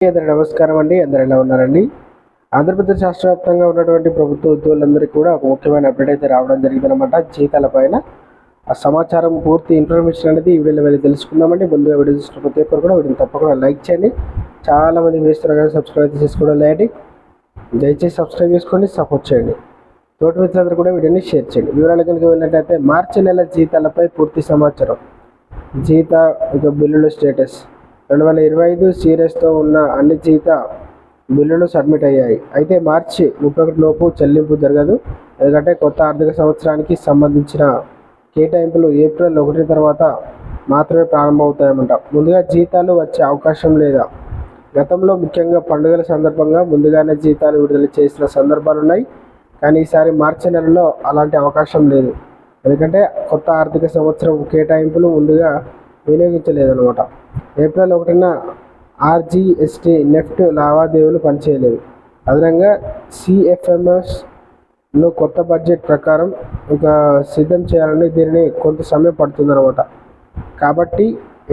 అందరూ నమస్కారం అండి. అందరు ఎలా ఉన్నారండి? ఆంధ్రప్రదేశ్ రాష్ట్ర వ్యాప్తంగా ఉన్నటువంటి ప్రభుత్వ ఉద్యోగులందరికీ కూడా ఒక ముఖ్యమైన అప్డేట్ అయితే రావడం జరిగిందనమాట జీతాల పైన ఆ సమాచారం పూర్తి ఇన్ఫర్మేషన్ అనేది ఈ వీడియోలో వెళ్ళి తెలుసుకుందామండి. ముందుగా వీడియో చూసిన ప్రతి ఒక్కరు కూడా వీడియోని తప్పకుండా లైక్ చేయండి. చాలా మంది వేస్తున్నారు కానీ సబ్స్క్రైబ్ చేసుకోవడం లేదండి. దయచేసి సబ్స్క్రైబ్ చేసుకోండి సపోర్ట్ చేయండి. తోటి మిత్రులందరూ కూడా వీడియోని షేర్ చేయండి. వివరాలు కనుక వెళ్ళినట్టయితే మార్చి నెల జీతాలపై పూర్తి సమాచారం. జీత ఇక బిల్లుల స్టేటస్ రెండు వేల ఇరవై ఐదు సీరియస్తో ఉన్న అన్ని జీత బిల్లులు సబ్మిట్ అయ్యాయి. అయితే మార్చి ముప్పై ఒకటి లోపు చెల్లింపు జరగదు. ఎందుకంటే కొత్త ఆర్థిక సంవత్సరానికి సంబంధించిన కేటాయింపులు ఏప్రిల్ ఒకటి తర్వాత మాత్రమే ప్రారంభమవుతాయన్నమాట. ముందుగా జీతాలు వచ్చే అవకాశం లేదా? గతంలో ముఖ్యంగా పండుగల సందర్భంగా ముందుగానే జీతాలు విడుదల చేసిన సందర్భాలు ఉన్నాయి. కానీ ఈసారి మార్చి నెలలో అలాంటి అవకాశం లేదు. ఎందుకంటే కొత్త ఆర్థిక సంవత్సరం కేటాయింపులు ముందుగా వినియోగించలేదన్నమాట. ఏప్రిల్ ఒకటిన ఆర్జీఎస్టీ నెఫ్ట్ లావాదేవీలు పనిచేయలేదు. అదనంగా సిఎఫ్ఎంఎస్ను కొత్త బడ్జెట్ ప్రకారం ఇక సిద్ధం చేయాలని దీనిని కొంత సమయం పడుతుందన్నమాట. కాబట్టి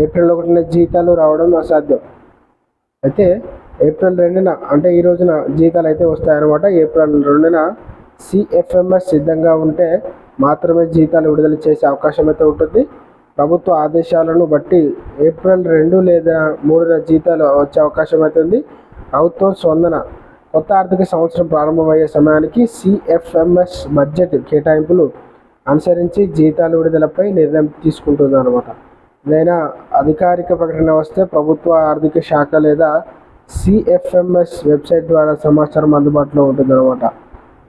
ఏప్రిల్ ఒకటిన జీతాలు రావడం అసాధ్యం. అయితే ఏప్రిల్ రెండున అంటే ఈ రోజున జీతాలు అయితే వస్తాయన్నమాట. ఏప్రిల్ రెండున సిఎఫ్ఎంఎస్ సిద్ధంగా ఉంటే మాత్రమే జీతాలు విడుదల చేసే అవకాశం అయితే ఉంటుంది. ప్రభుత్వ ఆదేశాలను బట్టి ఏప్రిల్ రెండు లేదా మూడున జీతాలు వచ్చే అవకాశం అవుతుంది ప్రభుత్వం స్పందన కొత్త ఆర్థిక సంవత్సరం ప్రారంభమయ్యే సమయానికి సిఎఫ్ఎంఎస్ బడ్జెట్ కేటాయింపులు అనుసరించి జీతాలు విడుదలపై నిర్ణయం తీసుకుంటుంది అనమాట ఏదైనా అధికారిక ప్రకటన వస్తే ప్రభుత్వ ఆర్థిక శాఖ లేదా సిఎఫ్ఎంఎస్ వెబ్సైట్ ద్వారా సమాచారం అందుబాటులో ఉంటుందన్నమాట.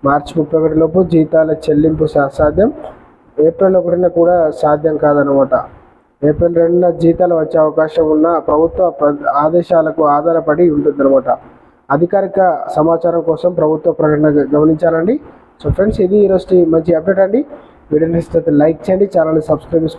మార్చి ముప్పై ఒకటిలోపు జీతాల చెల్లింపు సాధ్యం. ఏప్రిల్ ఒకటిన కూడా సాధ్యం కాదనమాట ఏప్రిల్ రెండున జీతాలు వచ్చే అవకాశం ఉన్న ప్రభుత్వ ఆదేశాలకు ఆధారపడి ఉంటుందన్నమాట. అధికారిక సమాచారం కోసం ప్రభుత్వ ప్రకటన గమనించాలండి. సో ఫ్రెండ్స్ ఇది ఈరోజు మంచి అప్డేట్ అండి. వీడియోని లైక్ చేయండి ఛానల్ని సబ్స్క్రైబ్